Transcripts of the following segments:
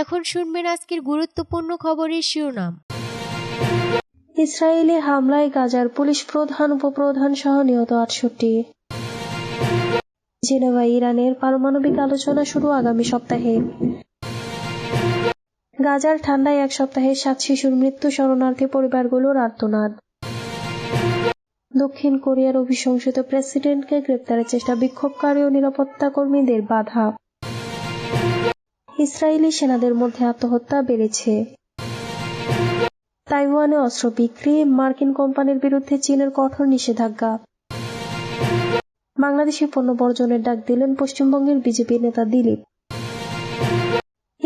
এখন শুনবেন আজকের গুরুত্বপূর্ণ খবরের শিরোনাম। ইসরায়েলি হামলায় গাজার পুলিশ প্রধান, উপপ্রধান সহ নিহত আটষট্টি। জেনেভা ইরানের পারমাণবিক আলোচনা শুরু আগামী সপ্তাহে। গাজার ঠান্ডায় এক সপ্তাহে সাত শিশুর মৃত্যু, শরণার্থী পরিবারগুলোর আর্তনাদ। দক্ষিণ কোরিয়ার অভিশংসিত প্রেসিডেন্টকে গ্রেপ্তারের চেষ্টা বিক্ষোভকারী ও নিরাপত্তা কর্মীদের বাধা। ইসরায়েলি সেনাদের মধ্যে আত্মহত্যা বেড়েছে। তাইওয়ানে অস্ত্র বিক্রি, মার্কিন কোম্পানির বিরুদ্ধে চীনের কঠোর নিষেধাজ্ঞা। বাংলাদেশের পণ্য বর্জনের ডাক দিলেন পশ্চিমবঙ্গের বিজেপি নেতা দিলীপ।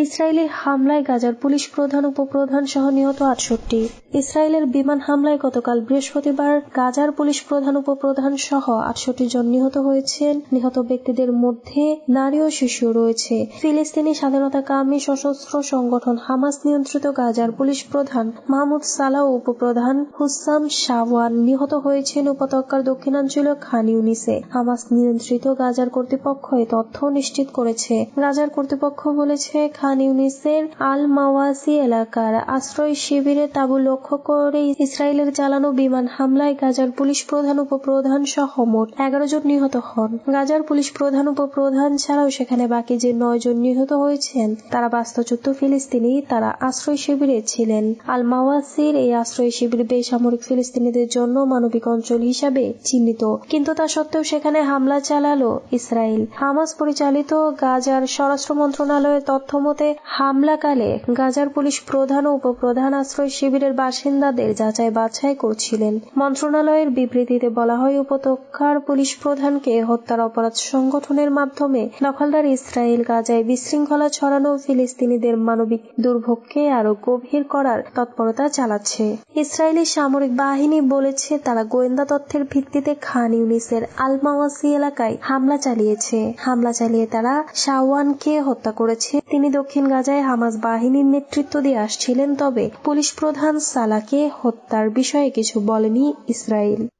ইসরায়েলি হামলায় গাজার পুলিশ প্রধান, উপপ্রধান সহ নিহত আটষট্টি। ইসরায়েলের বিমান হামলায় গতকাল বৃহস্পতিবার গাজার পুলিশ প্রধান, উপপ্রধান সহ আটষট্টি জন নিহত হয়েছেন। নিহত ব্যক্তিদের মধ্যে নারী ও শিশু রয়েছে। ফিলিস্তিনি স্বাধীনতাকামী সশস্ত্র সংগঠন হামাস নিয়ন্ত্রিত গাজার পুলিশ প্রধান মাহমুদ সালাহ উপপ্রধান হুসাম শাওয়ান নিহত হয়েছেন উপত্যকার দক্ষিণাঞ্চলীয় খান ইউনিসে। হামাস নিয়ন্ত্রিত গাজার কর্তৃপক্ষ এ তথ্য নিশ্চিত করেছে। গাজার কর্তৃপক্ষ বলেছে, খান ইউনিসের আল মাওয়াসি এলাকার আশ্রয় শিবিরে তাঁবু লক্ষ্য করে ইসরায়েলের চালানো বিমান হামলায় গাজার পুলিশ প্রধান উপপ্রধান সহ মোট এগারো জন নিহত হন। গাজার পুলিশ প্রধান উপপ্রধান ছাড়াও সেখানে বাকি যে নয় জন নিহত হয়েছেন, তারা বাস্তুচ্যুত ফিলিস্তিনি, তারা আশ্রয় শিবিরে ছিলেন। আল মাওয়াসির এই আশ্রয় শিবির বেসামরিক ফিলিস্তিনিদের জন্য মানবিক অঞ্চল হিসাবে চিহ্নিত। কিন্তু তা সত্ত্বেও সেখানে হামলা চালালো ইসরায়েল। হামাস পরিচালিত গাজার স্বরাষ্ট্র মন্ত্রণালয়ের তথ্য মতে হামলাকালে গাজার পুলিশ প্রধান ও উপপ্রধান আশ্রয় শিবিরের বাসিন্দাদের যাচাই বাছাই করছিলেন। মন্ত্রণালয়ের বিবৃতিতে বলা হয়, উপত্যকার পুলিশ প্রধানকে হত্যার অপরাধ সংগঠনের মাধ্যমে দখলদার ইসরায়েল গাজায় বিশৃঙ্খলা ছড়ানো ফিলিস্তিনিদের মানবিক দুর্ভোগকে আরও গভীর করার তৎপরতা চালাচ্ছে। ইসরায়েলি সামরিক বাহিনী বলেছে, তারা গোয়েন্দা তথ্যের ভিত্তিতে খান ইউনিসের আলমাওয়াসি এলাকায় হামলা চালিয়েছে। হামলা চালিয়ে তারা শাওয়ানকে হত্যা করেছে। তিনি দক্ষিণ গাজায় হামাস বাহিনীর নেতৃত্ব দিয়ে আসছিলেন, তবে পুলিশ প্রধান সালাকে হত্যার বিষয়ে কিছু বলেনি ইসরায়েল।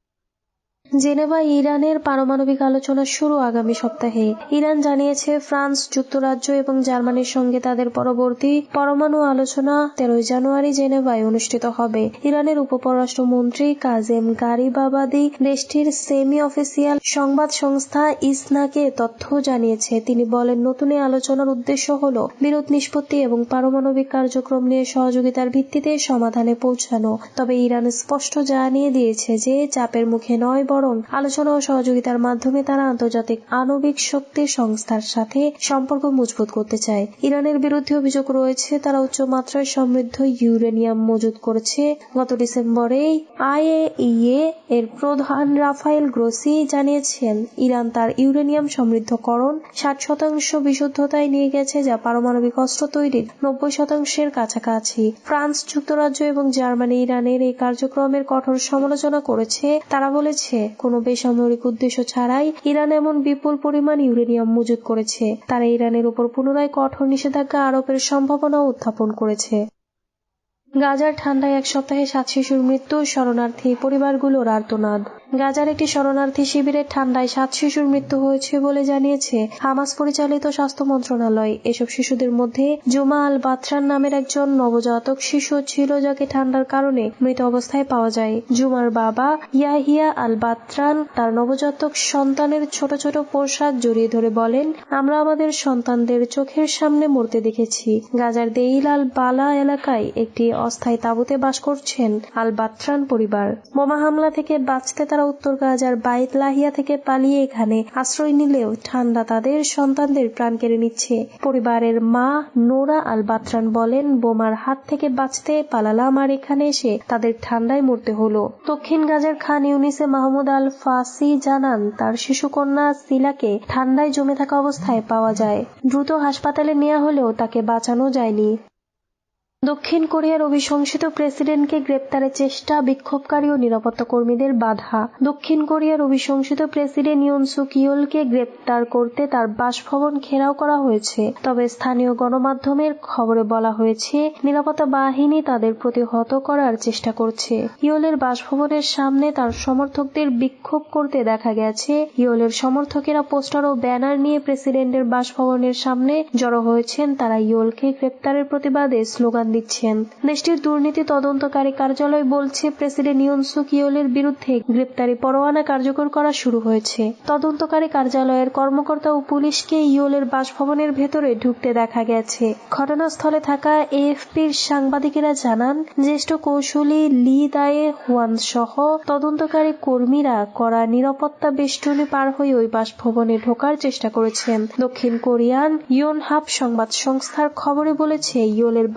জেনেভা, ইরানের পারমাণবিক আলোচনা শুরু আগামী সপ্তাহে। ইরান জানিয়েছে, ফ্রান্স, যুক্তরাজ্য এবং জার্মানির সঙ্গে তাদের পরবর্তী পরমাণু আলোচনা তেরোই জানুয়ারি জেনেভায় অনুষ্ঠিত হবে। ইরানের উপপররাষ্ট্রমন্ত্রী কাজেম গারিবাবাদি দেশটির সেমি অফিসিয়াল সংবাদ সংস্থা ইসনাকে তথ্য জানিয়েছে। তিনি বলেন, নতুন আলোচনার উদ্দেশ্য হল বিরোধ নিষ্পত্তি এবং পারমাণবিক কার্যক্রম নিয়ে সহযোগিতার ভিত্তিতে সমাধানে পৌঁছানো। তবে ইরান স্পষ্ট জানিয়ে দিয়েছে যে, চাপের মুখে নয় বরং আলোচনা ও সহযোগিতার মাধ্যমে তারা আন্তর্জাতিক আণবিক শক্তি সংস্থার সাথে সম্পর্ক মজবুত করতে চায়। ইরানের বিরুদ্ধে অভিযোগ রয়েছে, তারা উচ্চমাত্রায় সমৃদ্ধ ইউরেনিয়াম মজুত করেছে। গত ডিসেম্বরে আইএইএ এর প্রধান রাফায়েল গ্রোসি জানিয়েছেন, ইরান তার ইউরেনিয়াম সমৃদ্ধকরণ ষাট শতাংশ বিশুদ্ধতায় নিয়ে গেছে, যা পারমাণবিক অস্ত্র তৈরির নব্বই শতাংশের কাছাকাছি। ফ্রান্স যুক্তরাজ্য এবং জার্মানি ইরানের এই কার্যক্রমের কঠোর সমালোচনা করেছে। তারা বলেছে কোনো বেসামরিক উদ্দেশ্য ছাড়াই ইরান এমন বিপুল পরিমাণ ইউরেনিয়াম মজুত করেছে। তারা ইরানের উপর পুনরায় কঠোর নিষেধাজ্ঞা আরোপের সম্ভাবনা উত্থাপন করেছে। গাজার ঠান্ডায় এক সপ্তাহে সাত শিশুর মৃত্যু, শরণার্থী পরিবারগুলোর আর্তনাদ। গাজার একটি শরণার্থী শিবিরের ঠান্ডায় সাত শিশুর মৃত্যু হয়েছে বলে জানিয়েছে হামাস পরিচালিত স্বাস্থ্য মন্ত্রণালয়। এসব শিশুদের মধ্যে জুমা আল বাত্রান নামের একজন নবজাতক শিশু ছিল যাকে ঠান্ডার কারণে মৃত অবস্থায় পাওয়া যায়। জুমার বাবা ইয়াহিয়া আল বাত্রান তার নবজাতক সন্তানের ছোট ছোট পোশাক জড়িয়ে ধরে বলেন, আমরা আমাদের সন্তানদের চোখের সামনে মরতে দেখেছি। গাজার দেইল আল বালা এলাকায় একটি অস্থায়ী তাঁবুতে বাস করছেন আল বাত্রান পরিবার। বোমা হামলা থেকে বাঁচতে তারা উত্তর গাজার বাইত লাহিয়া থেকে পালিয়ে এখানে আশ্রয় নিলেও ঠান্ডা তাদের সন্তানদের প্রাণ কেড়ে নিচ্ছে। পরিবারের মা নোরা আল বাত্রান বলেন, বোমার হাত থেকে বাঁচতে পালালাম আর এখানে এসে তাদের ঠান্ডায় মরতে হলো। দক্ষিণ গাজার খান ইউনিসে মাহমুদ আল ফাসি জানান, তার শিশুকন্যা সিলাকে ঠান্ডায় জমে থাকা অবস্থায় পাওয়া যায়। দ্রুত হাসপাতালে নেওয়া হলেও তাকে বাঁচানো যায়নি। দক্ষিণ কোরিয়ার অভিশংসিত প্রেসিডেন্টকে গ্রেপ্তারের চেষ্টা, বিক্ষোভকারী ও নিরাপত্তা কর্মীদের বাধা। দক্ষিণ কোরিয়ার অভিশংসিত প্রেসিডেন্ট ইয়ন সুক ইয়োলকে গ্রেপ্তার করতে তার বাসভবন ঘেরাও করা হয়েছে। তবে স্থানীয় গণমাধ্যমের খবরে বলা হয়েছে, নিরাপত্তা বাহিনী তাদের প্রতিহত করার চেষ্টা করছে। ইয়লের বাসভবনের সামনে তার সমর্থকদের বিক্ষোভ করতে দেখা গেছে। ইয়োলের সমর্থকেরা পোস্টার ও ব্যানার নিয়ে প্রেসিডেন্টের বাসভবনের সামনে জড়ো হয়েছেন। তারা ইয়লকে গ্রেপ্তারের প্রতিবাদে স্লোগান দিচ্ছেন দেশটির দুর্নীতি তদন্তকারী কার্যালয় বলছে, প্রেসিডেন্ট ইয়নসুক ইয়োলের বিরুদ্ধে গ্রেপ্তারি পরোয়ানা কার্যকর করা শুরু হয়েছে। তদন্তকারী কার্যালয়ের কর্মকর্তা ও পুলিশকে ইয়োলের বাসভবনের ভেতরে ঢুকতে দেখা গেছে। ঘটনাস্থলে থাকা এএফপির সাংবাদিকেরা জানান, জ্যেষ্ঠ কৌশলী লি দায়ে হুয়ান সহ তদন্তকারী কর্মীরা করা নিরাপত্তা বেষ্টনী পার হয়ে ওই বাসভবনে ঢোকার চেষ্টা করেছেন। দক্ষিণ কোরিয়ান ইয়নহাপ সংবাদ সংস্থার খবরে বলেছে, ইয়োলের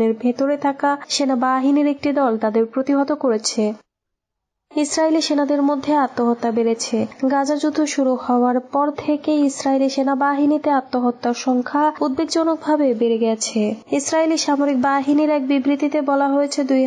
বাসভবনের ভেতরে থাকা সেনাবাহিনীর একটি দল তাদের প্রতিহত করেছে। ইসরায়েলি সেনাদের মধ্যে আত্মহত্যা বেড়েছে। গাজা যুদ্ধ শুরু হওয়ার পর থেকে ইসরায়েলি সেনাবাহিনীতে আত্মহত্যার সংখ্যা উদ্বেগজনকভাবে বেড়ে গেছে। ইসরায়েলি সামরিক বাহিনীর এক বিবৃতিতে বলা হয়েছে, দুই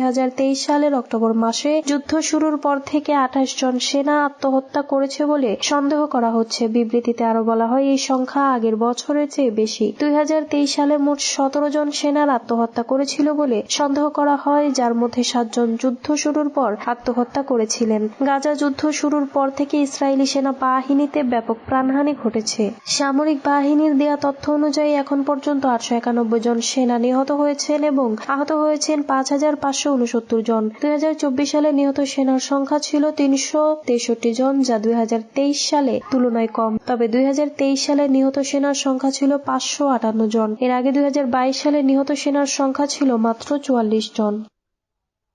সালের অক্টোবর মাসে যুদ্ধ শুরুর পর থেকে আঠাশ জন সেনা আত্মহত্যা করেছে বলে সন্দেহ করা হচ্ছে। বিবৃতিতে আরও বলা হয়, এই সংখ্যা আগের বছরের চেয়ে বেশি। দুই হাজার তেইশ সালে মোট সতেরো জন সেনার আত্মহত্যা করেছিল বলে সন্দেহ করা হয়, যার মধ্যে সাতজন যুদ্ধ শুরুর পর আত্মহত্যা করেছিলেন। গাজা যুদ্ধ শুরুর পর থেকে ইসরায়েলি সেনা বাহিনীতে ব্যাপক প্রাণহানি ঘটেছে। সামরিক বাহিনীর দেয়া তথ্য অনুযায়ী এখন পর্যন্ত আটশো একানব্বই জন সেনা নিহত হয়েছেন এবং আহত হয়েছেন পাঁচ হাজার পাঁচশো উনসত্তর জন। দুই হাজার চব্বিশ সালে নিহত সেনার সংখ্যা ছিল তিনশো তেষট্টি জন, যা দুই হাজার তেইশ সালে তুলনায় কম। তবে দুই হাজার তেইশ সালে নিহত সেনার সংখ্যা ছিল পাঁচশো আটান্ন জন। এর আগে দুই হাজার বাইশ সালে নিহত সেনার সংখ্যা ছিল মাত্র চুয়াল্লিশ জন।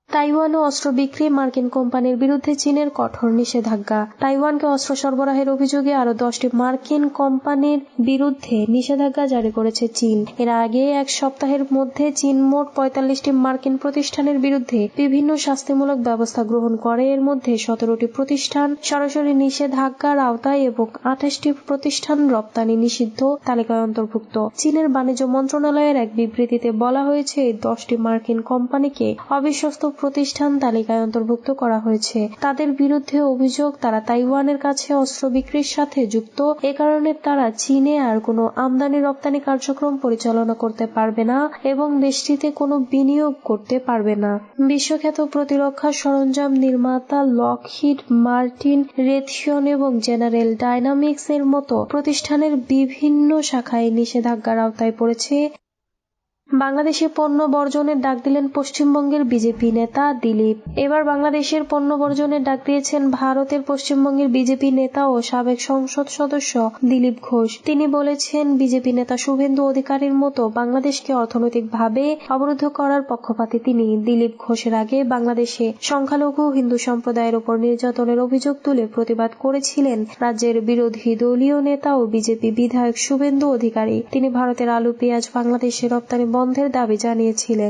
তাইওয়ানে অস্ত্র বিক্রি মার্কিন কোম্পানির বিরুদ্ধে চীনের কঠোর নিষেধাজ্ঞা। তাইওয়ানকে অস্ত্র সরবরাহের অভিযোগে আরও দশটি মার্কিন কোম্পানির বিরুদ্ধে নিষেধাজ্ঞা জারি করেছে চীন। এর আগে এক সপ্তাহের মধ্যে চীন মোট পঁয়তাল্লিশটি মার্কিন প্রতিষ্ঠানের বিরুদ্ধে বিভিন্ন শাস্তিমূলক ব্যবস্থা গ্রহণ করে। এর মধ্যে সতেরোটি প্রতিষ্ঠান সরাসরি নিষেধাজ্ঞার আওতায় এবং আঠাশটি প্রতিষ্ঠান রপ্তানি নিষিদ্ধ তালিকায় অন্তর্ভুক্ত। চীনের বাণিজ্য মন্ত্রণালয়ের এক বিবৃতিতে বলা হয়েছে, এই দশটি মার্কিন কোম্পানিকে অবিশ্বস্ত প্রতিষ্ঠান তালিকায় অন্তর্ভুক্ত করা হয়েছে। তাদের বিরুদ্ধে অভিযোগ, তারা তাইওয়ানের কাছে অস্ত্র বিক্রির সাথে যুক্ত। এ কারণে তারা চীনে আর কোনো আমদানি রপ্তানি কার্যক্রম পরিচালনা করতে পারবে না এবং দেশটিতে কোনো বিনিয়োগ করতে পারবে না। বিশ্বখ্যাত প্রতিরক্ষা সরঞ্জাম নির্মাতা লকহিড, মার্টিন রেথিয়ন এবং জেনারেল ডাইনামিক্স এর মতো প্রতিষ্ঠানের বিভিন্ন শাখায় নিষেধাজ্ঞার আওতায় পড়েছে। বাংলাদেশে পণ্য বর্জনের ডাক দিলেন পশ্চিমবঙ্গের বিজেপি নেতা দিলীপ। এবার বাংলাদেশের পণ্য বর্জনের ডাক দিয়েছেন ভারতের পশ্চিমবঙ্গের বিজেপি নেতা ও সাবেক সংসদ সদস্য দিলীপ ঘোষ। তিনি বলেছেন, বিজেপি নেতা শুভেন্দু অধিকারীর মতো বাংলাদেশকে অর্থনৈতিকভাবে অবরুদ্ধ করার পক্ষপাতী তিনি। দিলীপ ঘোষের আগে বাংলাদেশে সংখ্যালঘু হিন্দু সম্প্রদায়ের উপর নির্যাতনের অভিযোগ তুলে প্রতিবাদ করেছিলেন রাজ্যের বিরোধী দলীয় নেতা ও বিজেপি বিধায়ক শুভেন্দু অধিকারী। তিনি ভারতের আলু, পেঁয়াজ, বাংলাদেশে রপ্তানি বন্ধের দাবি জানিয়েছিলেন।